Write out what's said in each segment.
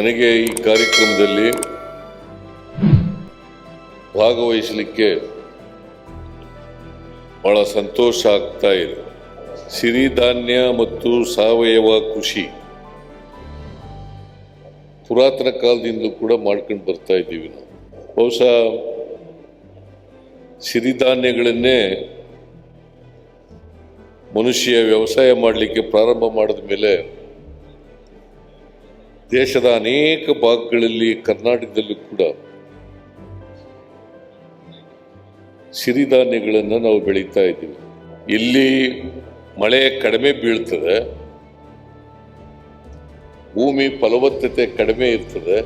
ನನಗೆ ಈ ಕಾರ್ಯಕ್ರಮದಲ್ಲಿ ಭಾಗವಹಿಸಲಿಕ್ಕೆ ಬಹಳ ಸಂತೋಷ ಆಗ್ತಾ ಇದೆ. ಸಿರಿಧಾನ್ಯ ಮತ್ತು ಸಾವಯವ ಕೃಷಿ ಪುರಾತನ ಕಾಲದಿಂದಲೂ ಕೂಡ ಮಾಡ್ಕೊಂಡು ಬರ್ತಾ ಇದ್ದೀವಿ ನಾವು. ಬಹುಶಃ ಸಿರಿಧಾನ್ಯಗಳನ್ನೇ ಮನುಷ್ಯ ವ್ಯವಸಾಯ ಮಾಡಲಿಕ್ಕೆ ಪ್ರಾರಂಭ ಮಾಡಿದ ಮೇಲೆ ದೇಶದ ಅನೇಕ ಭಾಗಗಳಲ್ಲಿ ಕರ್ನಾಟಕದಲ್ಲೂ ಕೂಡ ಸಿರಿಧಾನ್ಯಗಳನ್ನು ನಾವು ಬೆಳೀತಾ ಇದ್ದೀವಿ. ಇಲ್ಲಿ ಮಳೆ ಕಡಿಮೆ ಬೀಳ್ತದೆ. ಭೂಮಿ ಫಲವತ್ತತೆ ಕಡಿಮೆ ಇರ್ತದೆ.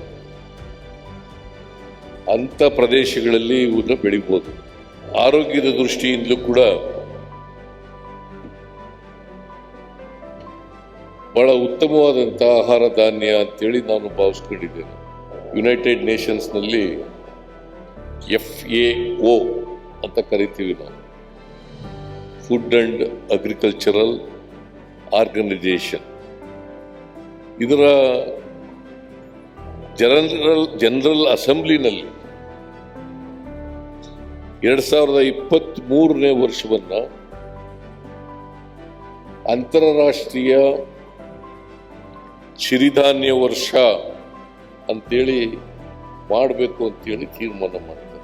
ಅಂಥ ಪ್ರದೇಶಗಳಲ್ಲಿ ಇವನ್ನ ಬೆಳಿಬೋದು. ಆರೋಗ್ಯದ ದೃಷ್ಟಿಯಿಂದಲೂ ಕೂಡ ಬಹಳ ಉತ್ತಮವಾದಂಥ ಆಹಾರ ಧಾನ್ಯ ಅಂತೇಳಿ ನಾನು ಭಾವಿಸ್ಕೊಂಡಿದ್ದೇನೆ. ಯುನೈಟೆಡ್ ನೇಷನ್ಸ್ನಲ್ಲಿ ಎಫ್ ಎ ಒ ಅಂತ ಕರಿತೀವಿ ನಾವು. ಫುಡ್ ಅಂಡ್ ಅಗ್ರಿಕಲ್ಚರಲ್ ಆರ್ಗನೈಜೇಷನ್ ಇದರ ಜನರಲ್ ಜನರಲ್ ಅಸೆಂಬ್ಲಿನಲ್ಲಿ ಎರಡು ಸಾವಿರದ ಇಪ್ಪತ್ತ್ ಮೂರನೇ ವರ್ಷವನ್ನ ಅಂತಾರಾಷ್ಟ್ರೀಯ ಸಿರಿಧಾನ್ಯ ವರ್ಷ ಅಂತೇಳಿ ಮಾಡಬೇಕು ಅಂತೇಳಿ ತೀರ್ಮಾನ ಮಾಡ್ತಾರೆ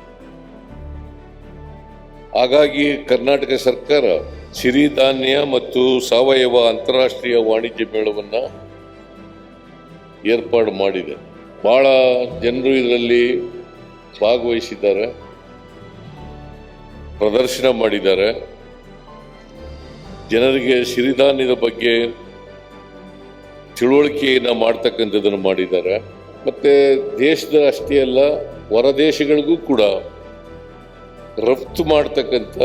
ಹಾಗಾಗಿ ಕರ್ನಾಟಕ ಸರ್ಕಾರ ಸಿರಿಧಾನ್ಯ ಮತ್ತು ಸಾವಯವ ಅಂತಾರಾಷ್ಟ್ರೀಯ ವಾಣಿಜ್ಯ ಮೇಳವನ್ನ ಏರ್ಪಾಡು ಮಾಡಿದೆ. ಬಹಳ ಜನರು ಇದರಲ್ಲಿ ಭಾಗವಹಿಸಿದ್ದಾರೆ. ಪ್ರದರ್ಶನ ಮಾಡಿದ್ದಾರೆ. ಜನರಿಗೆ ಸಿರಿಧಾನ್ಯದ ಬಗ್ಗೆ ತಿಳುವಳಿಕೆಯನ್ನು ಮಾಡ್ತಕ್ಕಂಥದ್ದನ್ನು ಮಾಡಿದ್ದಾರೆ. ಮತ್ತೆ ದೇಶದ ಅಷ್ಟೇ ಅಲ್ಲ ಹೊರ ದೇಶಗಳಿಗೂ ಕೂಡ ರಫ್ತು ಮಾಡ್ತಕ್ಕಂಥ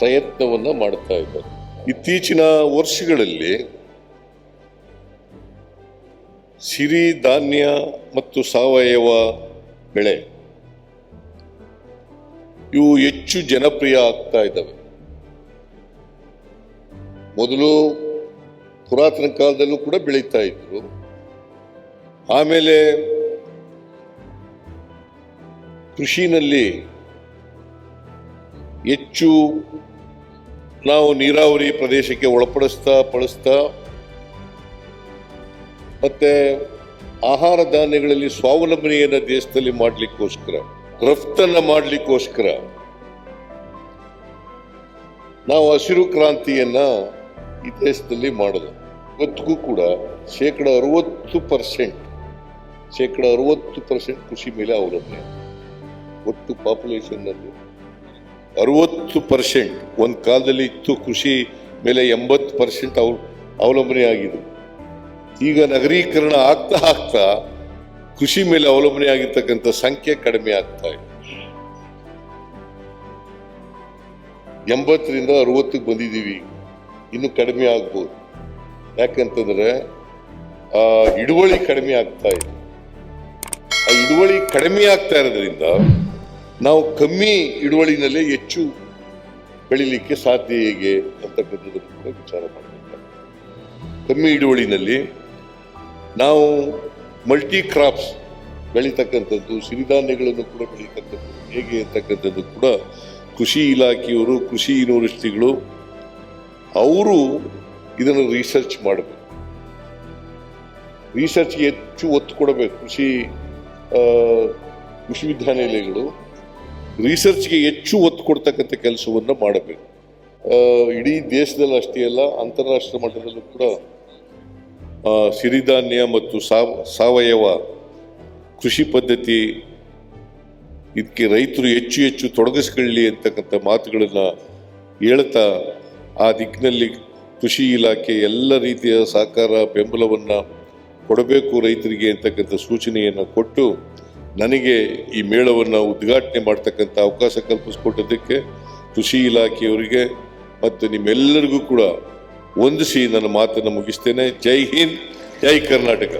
ಪ್ರಯತ್ನವನ್ನ ಮಾಡ್ತಾ ಇದ್ದಾರೆ. ಇತ್ತೀಚಿನ ವರ್ಷಗಳಲ್ಲಿ ಸಿರಿ ಧಾನ್ಯ ಮತ್ತು ಸಾವಯವ ಬೆಳೆ, ಇವು ಹೆಚ್ಚು ಜನಪ್ರಿಯ ಆಗ್ತಾ ಇದ್ದಾವೆ. ಮೊದಲು ಪುರಾತನ ಕಾಲದಲ್ಲೂ ಕೂಡ ಬೆಳೀತಾ ಇದ್ರು. ಆಮೇಲೆ ಕೃಷಿನಲ್ಲಿ ಹೆಚ್ಚು ನಾವು ನೀರಾವರಿ ಪ್ರದೇಶಕ್ಕೆ ಒಳಪಡಿಸ್ತಾ ಪಡಿಸ್ತಾ ಮತ್ತೆ ಆಹಾರ ಧಾನ್ಯಗಳಲ್ಲಿ ಸ್ವಾವಲಂಬನೆಯನ್ನು ದೇಶದಲ್ಲಿ ಮಾಡಲಿಕ್ಕೋಸ್ಕರ, ರಫ್ತನ್ನ ಮಾಡಲಿಕ್ಕೋಸ್ಕರ ನಾವು ಹಸಿರು ಕ್ರಾಂತಿಯನ್ನ ಈ ದೇಶದಲ್ಲಿ ಮಾಡೋದು. ಇವತ್ತಿಗೂ ಕೂಡ ಶೇಕಡ ಅರವತ್ತು ಪರ್ಸೆಂಟ್, ಶೇಕಡ ಅರವತ್ತು ಪರ್ಸೆಂಟ್ ಕೃಷಿ ಮೇಲೆ ಅವಲಂಬನೆ. ಒಟ್ಟು ಪಾಪ್ಯುಲೇಷನ್ನಲ್ಲಿ ಅರವತ್ತು ಪರ್ಸೆಂಟ್, ಒಂದು ಕಾಲದಲ್ಲಿ ಇತ್ತು ಕೃಷಿ ಮೇಲೆ ಎಂಬತ್ತು ಪರ್ಸೆಂಟ್ ಅವ, ಅವಲಂಬನೆ ಆಗಿದೆ ಈಗ ನಗರೀಕರಣ ಆಗ್ತಾ ಆಗ್ತಾ ಕೃಷಿ ಮೇಲೆ ಅವಲಂಬನೆ ಆಗಿರ್ತಕ್ಕಂಥ ಸಂಖ್ಯೆ ಕಡಿಮೆ ಆಗ್ತಾ ಇದೆ. ಎಂಬತ್ತರಿಂದ ಅರವತ್ತಕ್ಕೆ ಬಂದಿದ್ದೀವಿ ಇನ್ನು ಕಡಿಮೆ ಆಗ್ಬೋದು. ಯಾಕಂತಂದ್ರೆ, ಆ ಹಿಡುವಳಿ ಕಡಿಮೆ ಆಗ್ತಾ ಇದೆ. ಆ ಹಿಡುವಳಿ ಕಡಿಮೆ ಆಗ್ತಾ ಇರೋದ್ರಿಂದ ನಾವು ಕಮ್ಮಿ ಹಿಡುವಳಿನಲ್ಲೇ ಹೆಚ್ಚು ಬೆಳಿಲಿಕ್ಕೆ ಸಾಧ್ಯ ಹೇಗೆ ಅಂತಕ್ಕಂಥದ್ದು ಕೂಡ ವಿಚಾರ ಮಾಡಬೇಕು. ಕಮ್ಮಿ ಹಿಡುವಳಿನಲ್ಲಿ ನಾವು ಮಲ್ಟಿ ಕ್ರಾಪ್ಸ್ ಬೆಳೀತಕ್ಕಂಥದ್ದು, ಸಿರಿಧಾನ್ಯಗಳನ್ನು ಕೂಡ ಬೆಳೀತಕ್ಕಂಥದ್ದು ಹೇಗೆ ಅಂತಕ್ಕಂಥದ್ದು ಕೂಡ ಕೃಷಿ ಇಲಾಖೆಯವರು, ಕೃಷಿ ಯೂನಿವರ್ಸಿಟಿಗಳು ಅವರು ಇದನ್ನು ರಿಸರ್ಚ್ ಮಾಡಬೇಕು. ರಿಸರ್ಚ್ಗೆ ಹೆಚ್ಚು ಒತ್ತು ಕೊಡಬೇಕು. ಕೃಷಿ ವಿಶ್ವವಿದ್ಯಾನಿಲಯಗಳು ರಿಸರ್ಚ್ಗೆ ಹೆಚ್ಚು ಒತ್ತು ಕೊಡ್ತಕ್ಕಂಥ ಕೆಲಸವನ್ನು ಮಾಡಬೇಕು. ಇಡೀ ದೇಶದಲ್ಲಿ ಅಷ್ಟೇ ಅಲ್ಲ, ಅಂತಾರಾಷ್ಟ್ರೀಯ ಮಟ್ಟದಲ್ಲೂ ಕೂಡ ಸಿರಿಧಾನ್ಯ ಮತ್ತು ಸಾವ, ಸಾವಯವ ಕೃಷಿ ಪದ್ಧತಿ ಇದಕ್ಕೆ ರೈತರು ಹೆಚ್ಚು ಹೆಚ್ಚು ತೊಡಗಿಸ್ಕೊಳ್ಳಿ ಅಂತಕ್ಕಂಥ ಮಾತುಗಳನ್ನು ಹೇಳ್ತಾ ಆ ದಿಕ್ಕಿನಲ್ಲಿ ಕೃಷಿ ಇಲಾಖೆ ಎಲ್ಲ ರೀತಿಯ ಸಹಕಾರ ಬೆಂಬಲವನ್ನು ಕೊಡಬೇಕು ರೈತರಿಗೆ ಅಂತಕ್ಕಂಥ ಸೂಚನೆಯನ್ನು ಕೊಟ್ಟು ನನಗೆ ಈ ಮೇಳವನ್ನು ಉದ್ಘಾಟನೆ ಮಾಡ್ತಕ್ಕಂಥ ಅವಕಾಶ ಕಲ್ಪಿಸ್ಕೊಟ್ಟದಕ್ಕೆ ಕೃಷಿ ಇಲಾಖೆಯವರಿಗೆ ಮತ್ತು ನಿಮ್ಮೆಲ್ಲರಿಗೂ ಕೂಡ ವಂದಿಸಿ ನನ್ನ ಮಾತನ್ನು ಮುಗಿಸ್ತೇನೆ. ಜೈ ಹಿಂದ್, ಜೈ ಕರ್ನಾಟಕ.